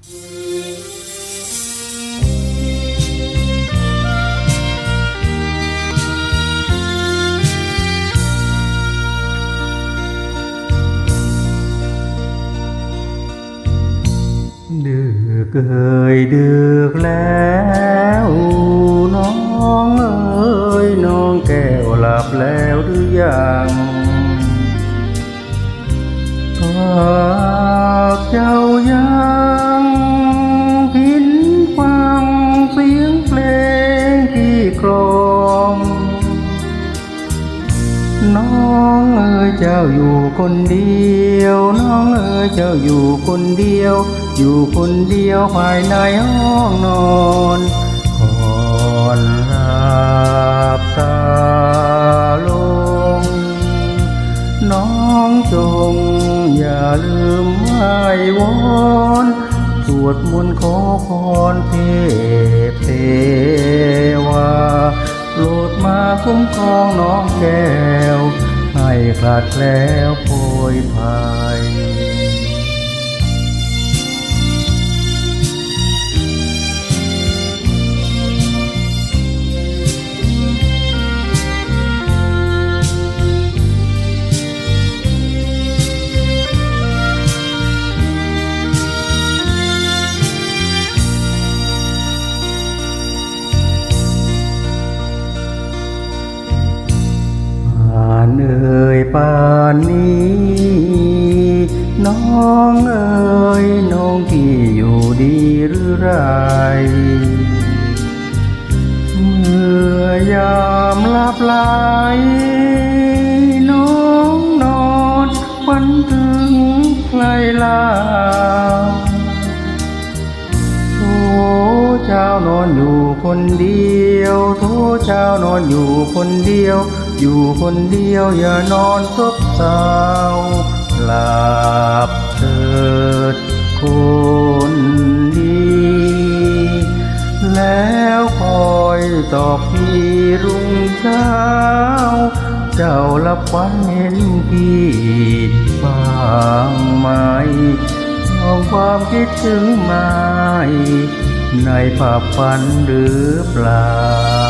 ดึกเอ่ยดึกแล้วน้อ น้องเอ๋ยเจ้าอยู่คนเดียว น้องเอ๋ยเจ้าอยู่คนเดียว อยู่คนเดียวภายในห้องนอนก่อนหลับตาลง น้องจงอย่าลืมไหว้วอนสวดมนต์ขอพรเทพเทวาโป คุ้มครองน้องแก้ว ให้คลาดแคล้วโพยภัย เอ่ยป่านนี้ น้องเอ่ยน้องที่อยู่ดีหรือไร เมื่อยามหลับไหลน้องนอนฝันถึงใครลาโทเจ้านอนอยู่คนเดียวโทเจ้านอนอยู่คนเดียว อยู่คนเดียวอย่านอนซบเศร้าหลับเถิดคนดีแล้วคอยตอบพี่รุ่งเช้า เจ้าลับฝันเห็นพี่บ้างไหมลองความคิดถึงไหมในภาพฝันหรือเปล่า